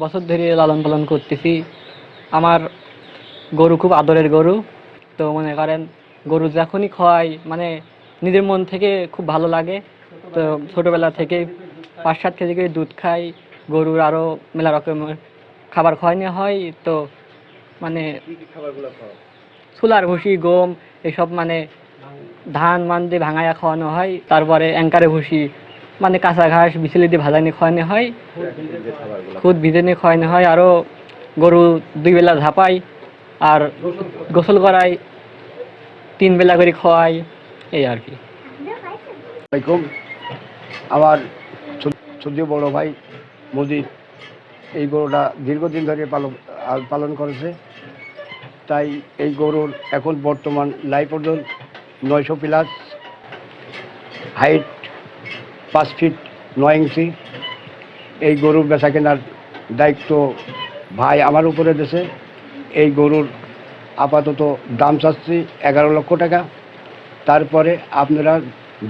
বছর ধরে লালন পালন করতেছি। আমার গরু খুব আদরের গরু। তো মনে করেন, গরু যখনই খাওয়াই মানে নিজের মন থেকে খুব ভালো লাগে। তো ছোটোবেলা থেকে পাঁচ সাত কেজি করে দুধ খাই। গরুর আরও মেলা রকমের খাবার খাওয়ানো হয়। তো মানে ছোলার ভুসি, গম, এসব মানে ধান মান দিয়ে ভাঙায়া খাওয়ানো হয়। তারপরে অ্যাঙ্কারে ভুসি মানে কাঁচা ঘাস, বিচলি দিয়ে ভাজানি খাওয়ানো হয়। খুদ ভিজে নিয়ে খাওয়ানো হয়। আরও গরু দুই বেলা ঝাপাই আর গোসল করাই তিন বেলা করে খাওয়াই এই আর কি। আমার ছোট বড় ভাই মোদির এই গরুটা দীর্ঘদিন ধরে পালন পালন করেছে। তাই এই গরুর এখন বর্তমান লাইফ ওজন নয়শো প্লাস হাইট পাঁচ ফিট নয় ইঞ্চি এই গরুর বেচা কেনার দায়িত্ব ভাই আমার উপরে দেশে এই গরুর আপাতত দাম চাচ্ছি এগারো লক্ষ টাকা। তারপরে আপনারা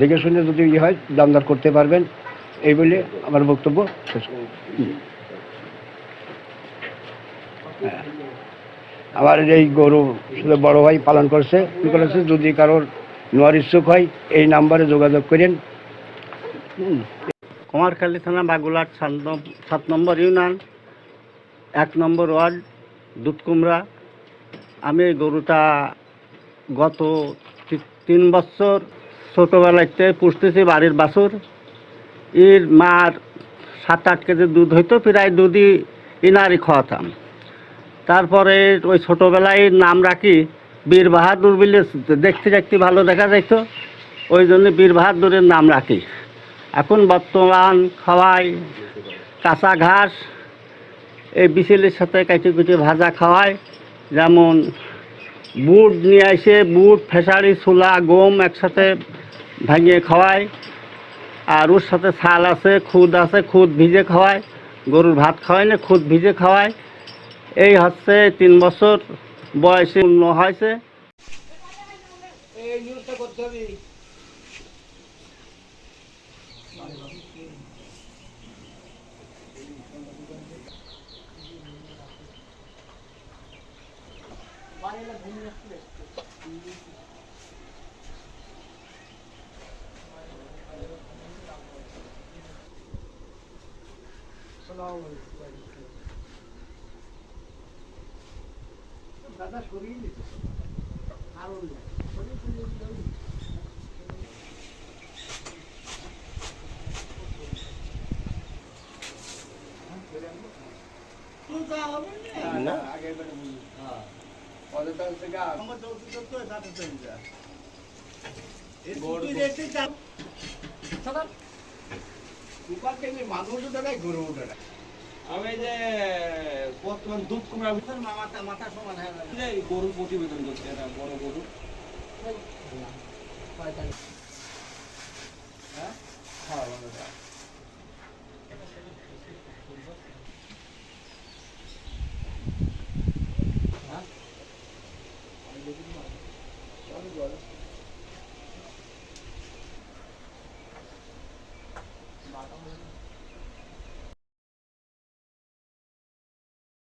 দেখে শুনে যদি ইয়ে হয়, দামদার করতে পারবেন। এই বলে আমার বক্তব্য শেষ হ্যাঁ। আমার এই গরু শুধু বড় ভাই পালন করছে। কি করেছে? যদি কারোর নেওয়ার ইচ্ছুক হয়, এই নাম্বারে যোগাযোগ করেন। কুমারখালী থানা বাগুলাট সাত নম- সাত নম্বর ইউনিয়ন, এক নম্বর ওয়ার্ড, দুধকুমড়া। আমি গরুটা গত তিন বছর ছোটোবেলাতে পুষতেছি বাড়ির বাসুর এর মার সাত আট কেজি দুধ হইতো, প্রায় দুধই ইনারই খাওয়াতাম তারপরে ওই ছোটোবেলায় নাম রাখি বীর বাহাদুর বলে দেখতে দেখতে ভালো দেখা যাইতো, ওই জন্য বীর বাহাদুরের নাম রাখি। এখন বর্তমান খাওয়াই কাঁচা ঘাস, এই বিচেলের সাথে কাটি কুটি ভাজা খাওয়ায় যেমন বুট নিয়ে আসে বুট, ফেসারি, ছোলা, গম একসাথে ভাঙিয়ে খাওয়ায় আর ওর সাথে ছাল আছে, খুদ আছে, খুদ ভিজে খাওয়ায় গরুর ভাত খাওয়ায় না, খুদ ভিজে খাওয়ায় এই হচ্ছে তিন বছর বয়সে উন্ন হয়েছে। দাদা সরিয়ে দিতে আরো আমি যে বর্তমান দুধ কুমড়া মাথা সমান গরু প্রতিবেদন করছে বড় গরু। ต้องลุ้น